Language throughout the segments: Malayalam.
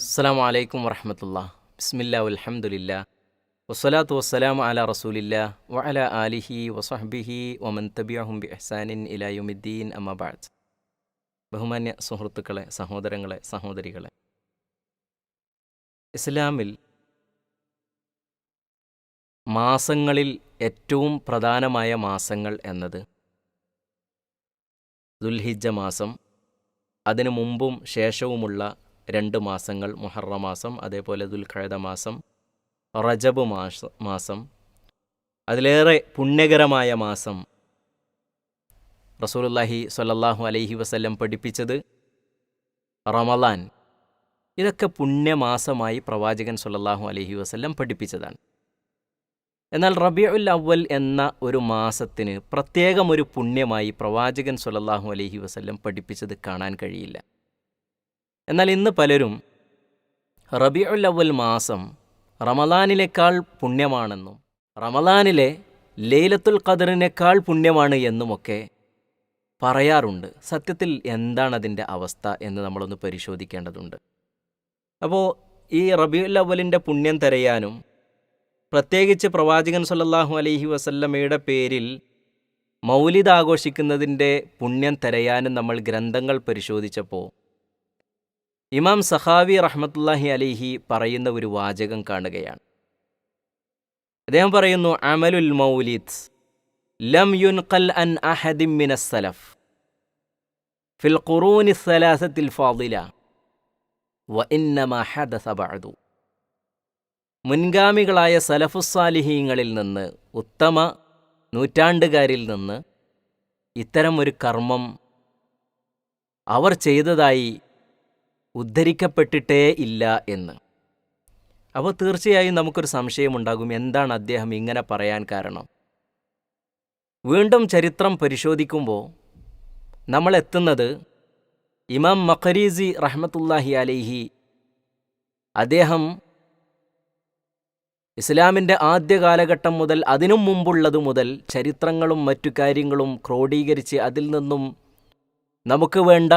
അസ്സാം വലൈക്കും വറഹമത്തുള്ള. ബിസ്മില്ല അലഹമുല്ല വസ്സലാത്തു വസ്സലാം അല റസൂലില്ല. വഅല ആലിഹി വസഹബിഹി വമൻ തബിയഹും ബി അഹ്സാനിൻ ഇലായുമിദ്ദീൻ അമ്മബാദ് ബഹുമാന്യ സുഹൃത്തുക്കളെ സഹോദരങ്ങളെ സഹോദരികളെ. ഇസ്ലാമിൽ മാസങ്ങളിൽ ഏറ്റവും പ്രധാനമായ മാസങ്ങൾ എന്നത് ദുൽഹിജ മാസം. അതിനു മുമ്പും ശേഷവുമുള്ള രണ്ട് മാസങ്ങൾ മുഹറ മാസം അതേപോലെ ദുൽഖഴദ മാസം റജബ് മാസ മാസം. അതിലേറെ പുണ്യകരമായ മാസം റസൂലുല്ലാഹി സ്വല്ലല്ലാഹു അലൈഹി വസല്ലം പഠിപ്പിച്ചത് റമലാൻ ഇതൊക്കെ പുണ്യമാസമായി പ്രവാചകൻ സൊല്ലാഹു അലഹി വസ്ല്ലം പഠിപ്പിച്ചതാണ്. എന്നാൽ റബിയുൽ അവൽ എന്ന ഒരു മാസത്തിന് പ്രത്യേകം ഒരു പുണ്യമായി പ്രവാചകൻ സൊല്ലാഹു അലഹി വസ്ല്ലം പഠിപ്പിച്ചത് കാണാൻ കഴിയില്ല. എന്നാൽ ഇന്ന് പലരും റബിയുൽ അവൽ മാസം റമദാനിലേക്കാൾ പുണ്യമാണെന്നും റമദാനിലെ ലൈലത്തുൽ ഖദറിനേക്കാൾ പുണ്യമാണ് എന്നുമൊക്കെ പറയാറുണ്ട്. സത്യത്തിൽ എന്താണ് അതിന്റെ അവസ്ഥ എന്ന് നമ്മളൊന്ന് പരിശോധിക്കേണ്ടതുണ്ട്. അപ്പോൾ ഈ റബിയുൽ അവലിന്റെ പുണ്യം തിരയാനും പ്രത്യേകിച്ച് പ്രവാചകൻ സല്ലാഹു അലൈഹി വസല്ലമയുടെ പേരിൽ മൗലിദ് ആഘോഷിക്കുന്നതിന്റെ പുണ്യം തിരയാനും നമ്മൾ ഗ്രന്ഥങ്ങൾ പരിശോധിച്ചപ്പോൾ ഇമാം സഹാവി റഹ്മത്തുല്ലാഹി അലിഹി പറയുന്ന ഒരു വാചകം കാണുകയാണ്. അദ്ദേഹം പറയുന്നു അമലുൽ മൗലിദ് ലം യുൻഖൽ അൻ അഹദിം മിനസ് സലഫ് ഫിൽ ഖുറൂനി സലാസത്തിൽ ഫാദില വ ഇന്നമ ഹദസ ബഅദു. മുൻഗാമികളായ സലഫുസാലിഹീങ്ങളിൽ നിന്ന് ഉത്തമ നൂറ്റാണ്ടുകാരിൽ നിന്ന് ഇത്തരം ഒരു കർമ്മം അവർ ചെയ്തതായി ഉദ്ധരിക്കപ്പെട്ടിട്ടേ ഇല്ല എന്ന്. അപ്പോൾ തീർച്ചയായും നമുക്കൊരു സംശയമുണ്ടാകും എന്താണ് അദ്ദേഹം ഇങ്ങനെ പറയാൻ കാരണം? വീണ്ടും ചരിത്രം പരിശോധിക്കുമ്പോൾ നമ്മൾ എത്തുന്നത് ഇമാം മഖരീസി റഹ്മത്തുല്ലാഹി അലൈഹി അദ്ദേഹം ഇസ്ലാമിന്റെ ആദ്യ കാലഘട്ടം മുതൽ അതിനും മുമ്പുള്ളത് മുതൽ ചരിത്രങ്ങളും മറ്റു കാര്യങ്ങളും ക്രോഡീകരിച്ച് അതിൽ നിന്നും നമുക്ക് വേണ്ട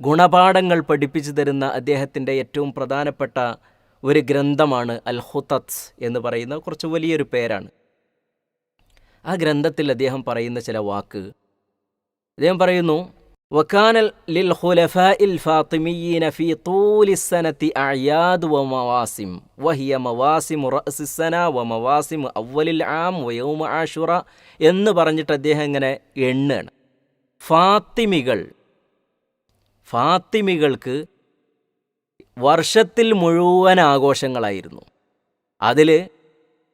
ഗുണപാഠങ്ങൾ പഠിപ്പിച്ചു തരുന്ന അദ്ദേഹത്തിന്റെ ഏറ്റവും പ്രധാനപ്പെട്ട ഒരു ഗ്രന്ഥമാണ് അൽ ഹുത്തത്സ് എന്ന് പറയുന്ന കുറച്ച് വലിയൊരു പേരാണ്. ആ ഗ്രന്ഥത്തിൽ അദ്ദേഹം പറയുന്ന ചില വാക്ക്. അദ്ദേഹം പറയുന്നു വക്കാനൽ ലിൽ ഹുലഫ ഇൽ ഫാത്തിമീന ഫി തൂലിസനത്തി അയാദ് വ മവാസിം വഹിയ മവാസിം റസിസന വ മവാസിം അവലിൽ ആം വയോമ ആഷുറ എന്ന് പറഞ്ഞിട്ട് അദ്ദേഹം ഇങ്ങനെ എണ്ണാണ് ഫാത്തിമികൾ ഫാത്തിമികൾക്ക് വർഷത്തിൽ മുഴുവൻ ആഘോഷങ്ങളായിരുന്നു. അതിൽ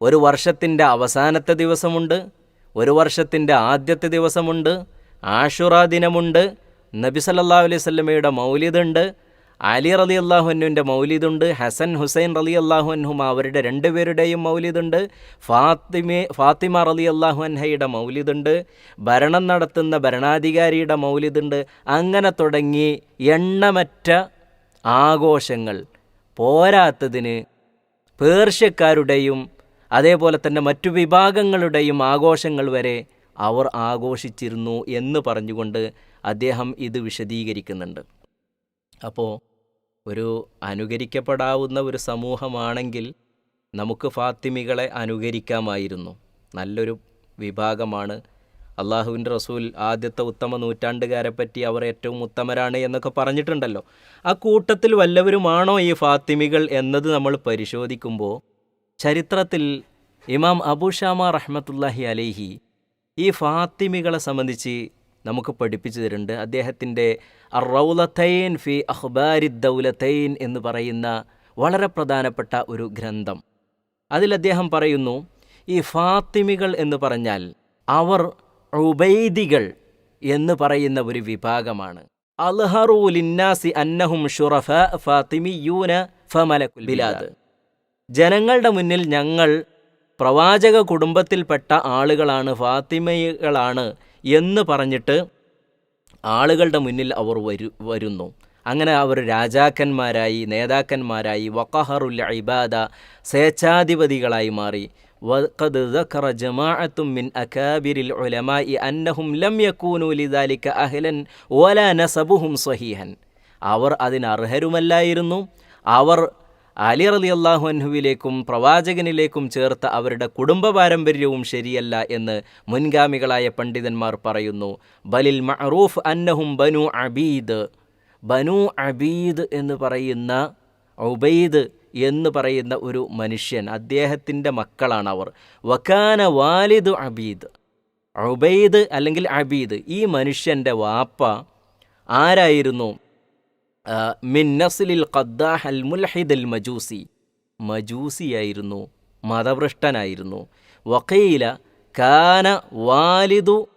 ഒരു വർഷത്തിന്റെ അവസാനത്തെ ദിവസമുണ്ട് ഒരു വർഷത്തിന്റെ ആദ്യത്തെ ദിവസമുണ്ട് ആഷുറ ദിനമുണ്ട് നബി സല്ലാ അലൈഹി സ്വല്ലമയുടെ മൗലിദുണ്ട് അലി റലി അള്ളാഹുനുവിന്റെ മൗലിദുണ്ട് ഹസൻ ഹുസൈൻ റലി അള്ളാഹുഅൻഹും അവരുടെ രണ്ടുപേരുടെയും മൗലിദുണ്ട് ഫാത്തിമെ ഫാത്തിമ റലി അള്ളാഹുഅൻഹയുടെ മൗലിദുണ്ട് ഭരണം നടത്തുന്ന ഭരണാധികാരിയുടെ മൗലിദുണ്ട്. അങ്ങനെ തുടങ്ങി എണ്ണമറ്റ ആഘോഷങ്ങൾ പോരാത്തതിന് പേർഷ്യക്കാരുടെയും അതേപോലെ തന്നെ മറ്റു വിഭാഗങ്ങളുടെയും ആഘോഷങ്ങൾ വരെ അവർ ആഘോഷിച്ചിരുന്നു എന്ന് പറഞ്ഞുകൊണ്ട് അദ്ദേഹം ഇത് വിശദീകരിക്കുന്നുണ്ട്. അപ്പോൾ ഒരു അനുകരിക്കപ്പെടാവുന്ന ഒരു സമൂഹമാണെങ്കിൽ നമുക്ക് ഫാത്തിമികളെ അനുകരിക്കാമായിരുന്നു. നല്ലൊരു വിഭാഗമാണ്. അള്ളാഹുവിന്റെ റസൂൽ ആദ്യത്തെ ഉത്തമ നൂറ്റാണ്ടുകാരെ പറ്റി അവർ ഏറ്റവും ഉത്തമരാണ് എന്നൊക്കെ പറഞ്ഞിട്ടുണ്ടല്ലോ. ആ കൂട്ടത്തിൽ വല്ലവരുമാണോ ഈ ഫാത്തിമികൾ എന്നത് നമ്മൾ പരിശോധിക്കുമ്പോൾ ചരിത്രത്തിൽ ഇമാം അബുഷാമ റഹ്മത്തുല്ലാഹി അലൈഹി ഈ ഫാത്തിമികളെ സംബന്ധിച്ച് നമുക്ക് പഠിപ്പിച്ചു തരുന്നുണ്ട്. അദ്ദേഹത്തിന്റെ റൗലത്തൈൻ ഫി അഹ്ബാരി ദൗലത്തൈൻ എന്ന് പറയുന്ന വളരെ പ്രധാനപ്പെട്ട ഒരു ഗ്രന്ഥം. അതിൽ അദ്ദേഹം പറയുന്നു ഈ ഫാത്തിമികൾ എന്ന് പറഞ്ഞാൽ അവർ ഉബൈദികൾ എന്ന് പറയുന്ന ഒരു വിഭാഗമാണ്. അൽഹറു ലിന്നാസി അന്നഹും ഷുറഫ ഫാത്തിമിയൂന ഫമലക്കുൽ ബിലാദ്. ജനങ്ങളുടെ മുന്നിൽ ഞങ്ങൾ പ്രവാചക കുടുംബത്തിൽപ്പെട്ട ആളുകളാണ് ഫാത്തിമകളാണ് എന്ന് പറഞ്ഞിട്ട് ആളുകളുടെ മുന്നിൽ അവർ വരു വരുന്നു അങ്ങനെ അവർ രാജാക്കന്മാരായി നേതാക്കന്മാരായി വക്കഹറുൽ ഇബാദ സ്വേച്ഛാധിപതികളായി മാറി وقد ذكر جماعة من أكابر العلماء أنهم لم يكونوا لذلك أهلا ولا نسبهم صحيحا അവർ അതിന് അർഹരുമല്ലായിരുന്നു അവർ അലി റലി അള്ളാഹു അൻഹുവിലേക്കും പ്രവാചകനിലേക്കും ചേർത്ത അവരുടെ കുടുംബ പാരമ്പര്യവും ശരിയല്ല എന്ന് മുൻഗാമികളായ പണ്ഡിതന്മാർ പറയുന്നു. ബലിൽ മഅറൂഫ് അന്നഹും ബനു അബീദ്. ബനു അബീദ് എന്ന് പറയുന്ന ഉബൈദ് എന്ന് പറയുന്ന ഒരു മനുഷ്യൻ അദ്ദേഹത്തിന്റെ മക്കളാണ് അവർ വക്കാന വാലിദ് അബീദ്. ഉബൈദ് അല്ലെങ്കിൽ അബീദ്. ഈ മനുഷ്യന്റെ വാപ്പ ആരായിരുന്നു? മിൻ നസ്ലിൽ ഖദ്ദാഹ് അൽ മജൂസി. മജൂസിയായിരുന്നു മതഭ്രഷ്ടനായിരുന്നു വക്കീല കാന വാലിദു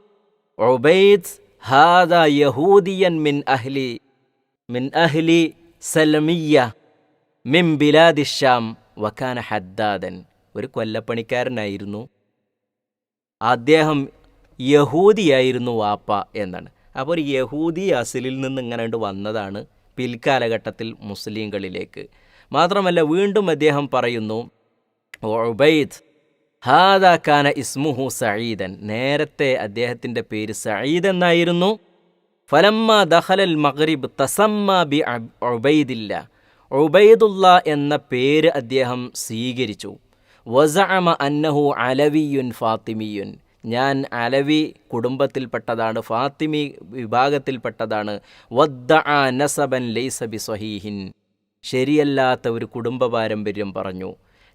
ഉബൈദ് ഹാദ യഹൂദിയൻ മിൻ അഹ്ലി മിൻ അഹ്ലി സലമിയ മിൻ ബിലാദിഷാം വക്കാന ഹദ്ദാദൻ. ഒരു കൊല്ലപ്പണിക്കാരനായിരുന്നു. അദ്ദേഹം യഹൂദിയായിരുന്നു വാപ്പ എന്നാണ്. അപ്പോൾ ഒരു യഹൂദി അസിലിൽ നിന്ന് ഇങ്ങനെ വന്നതാണ്. പിൽക്കാലഘട്ടത്തിൽ മുസ്ലിങ്ങളിലേക്ക്. മാത്രമല്ല വീണ്ടും അദ്ദേഹം പറയുന്നു ഉബൈദ് ഹാദ കാന ഇസ്മുഹു സഈദൻ. നേരത്തെ അദ്ദേഹത്തിന്റെ പേര് സഈദ് എന്നായിരുന്നു. ഫലമ്മ ദഹലൽ മഗ്രിബ് തസമ്മ ബി ഒബൈദില്ല ഉബൈദില്ല. ഉബൈദുള്ള എന്ന പേര് അദ്ദേഹം സ്വീകരിച്ചു. വസഅമ അന്നഹു അലവിയുൻ ഫാത്തിമിയുൻ. ഞാൻ അലവി കുടുംബത്തിൽപ്പെട്ടതാണ് ഫാത്തിമി വിഭാഗത്തിൽപ്പെട്ടതാണ്. വദ്ദ ആ നസബൻ ലൈസബി സ്വഹീഹിൻ ശരിയല്ലാത്ത ഒരു കുടുംബ പാരമ്പര്യം പറഞ്ഞു.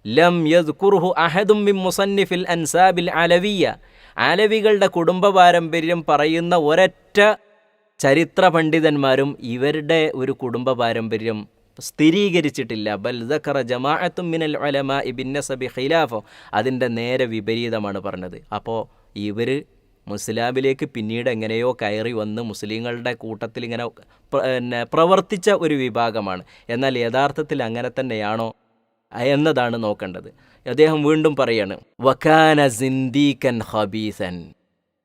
ലം യദ് കുർഹു അഹദും മിൻ മുസന്നിഫിൽ അൻസാബിൽ അലവിയ അലവികളുടെ കുടുംബ പാരമ്പര്യം പറയുന്ന ഒരൊറ്റ ചരിത്ര പണ്ഡിതന്മാരും ഇവരുടെ ഒരു കുടുംബ പാരമ്പര്യം സ്ഥിരീകരിച്ചിട്ടില്ല. ബൽ ദക്കറ ജമാഅത്തും മിനൽ ഉലമാ ഇബിൻ നസബി ഖിലാഫോ. അതിന്റെ നേരെ വിപരീതമാണ് പറഞ്ഞത്. അപ്പോൾ ഇവർ മുസ്ലാമിലേക്ക് പിന്നീട് എങ്ങനെയോ കയറി വന്ന് മുസ്ലിങ്ങളുടെ കൂട്ടത്തിൽ ഇങ്ങനെ പിന്നെ പ്രവർത്തിച്ച ഒരു വിഭാഗമാണ്. എന്നാൽ യഥാർത്ഥത്തിൽ അങ്ങനെ തന്നെയാണോ എന്നതാണ് നോക്കേണ്ടത്. അദ്ദേഹം വീണ്ടും പറയാണ് വക്കാന സിന്ദീഖൻ ഹബീസൻ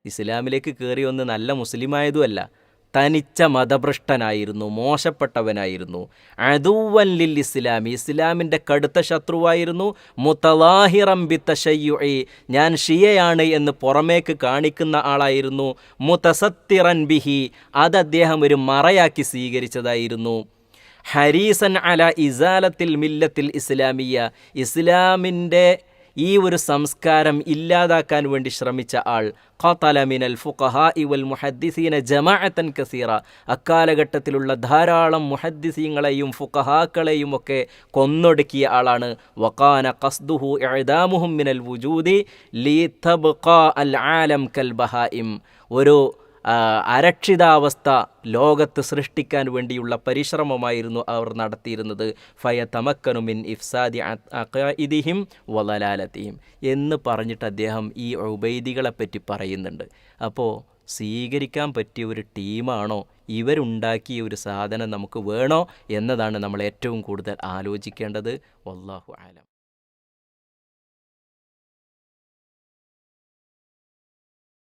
ഇസ്ലാമിലേക്ക് കയറി വന്ന് നല്ല മുസ്ലിമായതുമല്ല. തനിച്ച മതഭ്രഷ്ടനായിരുന്നു മോശപ്പെട്ടവനായിരുന്നു. അതുവൻ ലിൽ ഇസ്ലാം ഇസ്ലാമിന്റെ കടുത്ത ശത്രുവായിരുന്നു. മുത്തലാഹിറം ബി തശയ്യുഇ ഞാൻ ഷിയയാണ് എന്ന് പുറമേക്ക് കാണിക്കുന്ന ആളായിരുന്നു. മുത്തസത്തിറൻ ബിഹി അത് അദ്ദേഹം ഒരു മറയാക്കി സ്വീകരിച്ചതായിരുന്നു. ഹരീസൻ അല ഇസാലത്തിൽ മില്ലത്തിൽ ഇസ്ലാമിയ ഇസ്ലാമിന്റെ ഈ ഒരു സംസ്കാരം ഇല്ലാതാക്കാൻ വേണ്ടി ശ്രമിച്ച ആൾ ഖത്തല മിനൽ ഫുഖഹാ ഇവൽ മുഹദ്ദിസീന ജമാഅത്തൻ കസീറ. അക്കാലഘട്ടത്തിലുള്ള ധാരാളം മുഹദ്ദിസീങ്ങളെയും ഫുഖഹാക്കളെയും ഒക്കെ കൊന്നൊടുക്കിയ ആളാണ്. വഖാന ഖസ്ദുഹു ഇഅദാമുഹും മിനൽ വുജൂദി ലീ തബ്ഖാ അൽ ആലം കൽ ബഹായിം ഒരു അരക്ഷിതാവസ്ഥ ലോകത്ത് സൃഷ്ടിക്കാൻ വേണ്ടിയുള്ള പരിശ്രമമായിരുന്നു അവർ നടത്തിയിരുന്നത്. ഫയ തമക്കനുമിൻ ഇഫ്സാദി അഖീദിഹിം വലലാലത്തിയും എന്ന് പറഞ്ഞിട്ട് അദ്ദേഹം ഈ ഉബൈദികളെ പറ്റി പറയുന്നുണ്ട്. അപ്പോൾ സ്വീകരിക്കാൻ പറ്റിയ ഒരു ടീമാണോ? ഇവരുണ്ടാക്കിയ ഒരു സാധനം നമുക്ക് വേണോ? എന്നതാണ് നമ്മൾ ഏറ്റവും കൂടുതൽ ആലോചിക്കേണ്ടത്. വല്ലാഹു ആലം